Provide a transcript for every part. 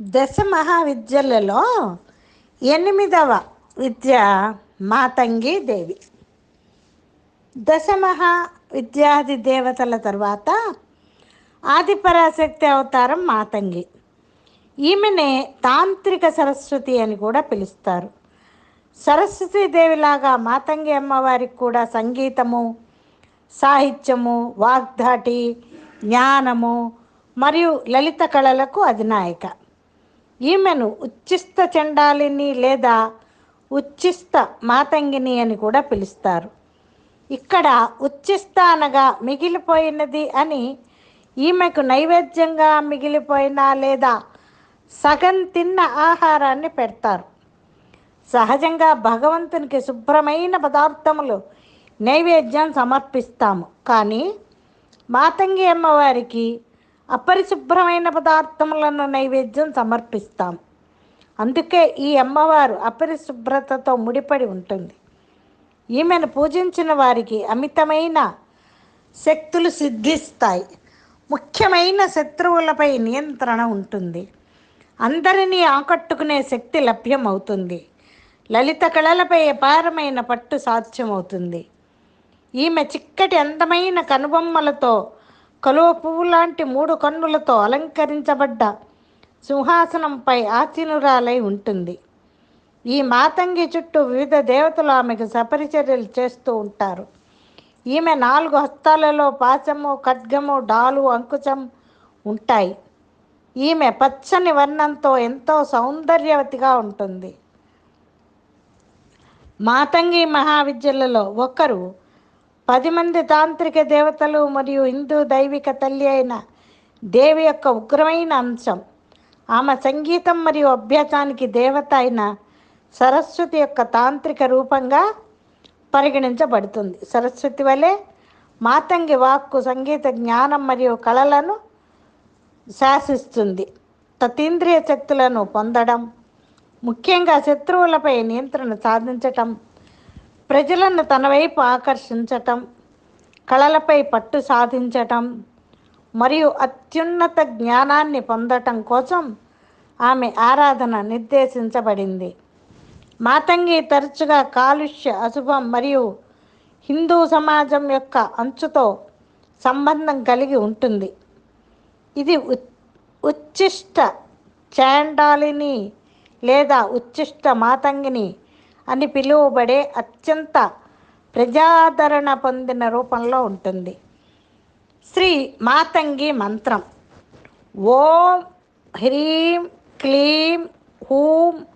దశ మహావిద్యలలో ఎనిమిదవ విద్య మాతంగి దేవి. దశ మహా విద్యాది దేవతల తర్వాత ఆదిపరాశక్తి అవతారం మాతంగి. ఈమెనే తాంత్రిక సరస్వతి అని కూడా పిలుస్తారు. సరస్వతీ దేవిలాగా మాతంగి అమ్మవారికి కూడా సంగీతము సాహిత్యము వాగ్దాటి జ్ఞానము మరియు లలిత కళలకు అధినాయక. ఈమెను ఉచ్చిష్ట చండాలిని లేదా ఉచ్చిష్ట మాతంగిని అని కూడా పిలుస్తారు. ఇక్కడ ఉచ్చిష్ట అనగా మిగిలిపోయినది అని ఈమెకు నైవేద్యంగా మిగిలిపోయిన లేదా సగం తిన్న ఆహారాన్ని పెడతారు. సహజంగా భగవంతునికి శుభ్రమైన పదార్థములు నైవేద్యం సమర్పిస్తాము. కానీ మాతంగి అమ్మవారికి అపరిశుభ్రమైన పదార్థములను నైవేద్యం సమర్పిస్తాం. అందుకే ఈ అమ్మవారు అపరిశుభ్రతతో ముడిపడి ఉంటుంది. ఈమెను పూజించిన వారికి అమితమైన శక్తులు సిద్ధిస్తాయి. ముఖ్యమైన శత్రువులపై నియంత్రణ ఉంటుంది. అందరినీ ఆకట్టుకునే శక్తి లభ్యమవుతుంది. లలిత కళలపై అపారమైన పట్టు సాధ్యమవుతుంది. ఈమె చిక్కటి అందమైన కనుబొమ్మలతో కలువ పువ్వు లాంటి మూడు కన్నులతో అలంకరించబడ్డ సింహాసనంపై ఆసీనురాలై ఉంటుంది. ఈ మాతంగి చుట్టూ వివిధ దేవతలు ఆమెకు సపరిచర్యలు చేస్తూ ఉంటారు. ఈమె నాలుగు హస్తాలలో పాశము ఖడ్గము డాలు అంకుశం ఉంటాయి. ఈమె పచ్చని వర్ణంతో ఎంతో సౌందర్యవతిగా ఉంటుంది. మాతంగి మహావిద్యలలో ఒకరు పది మంది తాంత్రిక దేవతలు మరియు హిందూ దైవిక తల్లి అయిన దేవి యొక్క ఉగ్రమైన అంశం. ఆమె సంగీతం మరియు అభ్యాసానికి దేవత అయిన సరస్వతి యొక్క తాంత్రిక రూపంగా పరిగణించబడుతుంది. సరస్వతి వలె మాతంగి వాక్కు సంగీత జ్ఞానం మరియు కళలను శాసిస్తుంది. తతీంద్రియ శక్తులను పొందడం ముఖ్యంగా శత్రువులపై నియంత్రణ సాధించటం ప్రజలను తన వైపు ఆకర్షించటం కళలపై పట్టు సాధించటం మరియు అత్యున్నత జ్ఞానాన్ని పొందటం కోసం ఆమె ఆరాధన నిర్దేశించబడింది. మాతంగి తరచుగా కాలుష్య అశుభం మరియు హిందూ సమాజం యొక్క అంచుతో సంబంధం కలిగి ఉంటుంది. ఇది ఉచ్చిష్ట చాండాలిని లేదా ఉచ్చిష్ట మాతంగిని అని పిలువబడే అత్యంత ప్రజాదరణ పొందిన రూపంలో ఉంటుంది. శ్రీ మాతంగి మంత్రం. ఓం హ్రీం క్లీం హూం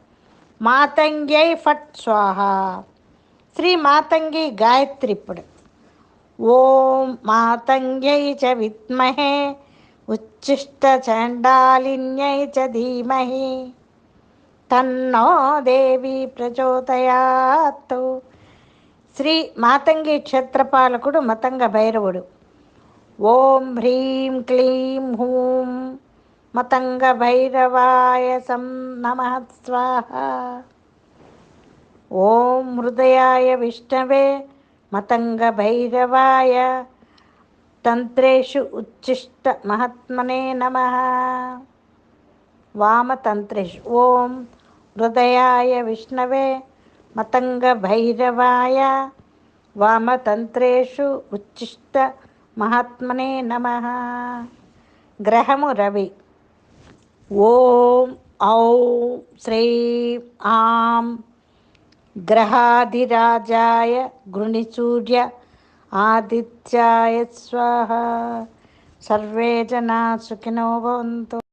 మాతంగ్యై ఫట్ స్వాహ. శ్రీ మాతంగి గాయత్రిప్పుడు ఓం మాతంగ్యై చ విద్మహే. ఉచ్ఛిష్ట చండాలిన్యై చ ధీమహి. తన్నో దేవి ప్రచోదయాత్తు. శ్రీ మాతంగి క్షేత్రపాలకుడు మతంగ భైరవుడు. ఓం హ్రీం క్లీం హూం మతంగ భైరవాయ సం నమ స్వాహ. ఓం హృదయాయ విష్ణవే మతంగ భైరవాయ తంత్రేషు ఉచ్చిష్ట మహాత్మనే నమ. వామతంత్రేషు ఓం హృదయాయ విష్ణవే మతంగ భైరవాయ వామతంత్రేషు ఉచ్చిష్ట మహాత్మనే నమ. గ్రహము రవి. ఓం ఔం శ్రీం ఆం. గ్రహాధిరాజాయ గృణిసూర్య ఆదిత్యాయ స్వాహ. సర్వే జనా సుఖినో భవంతు.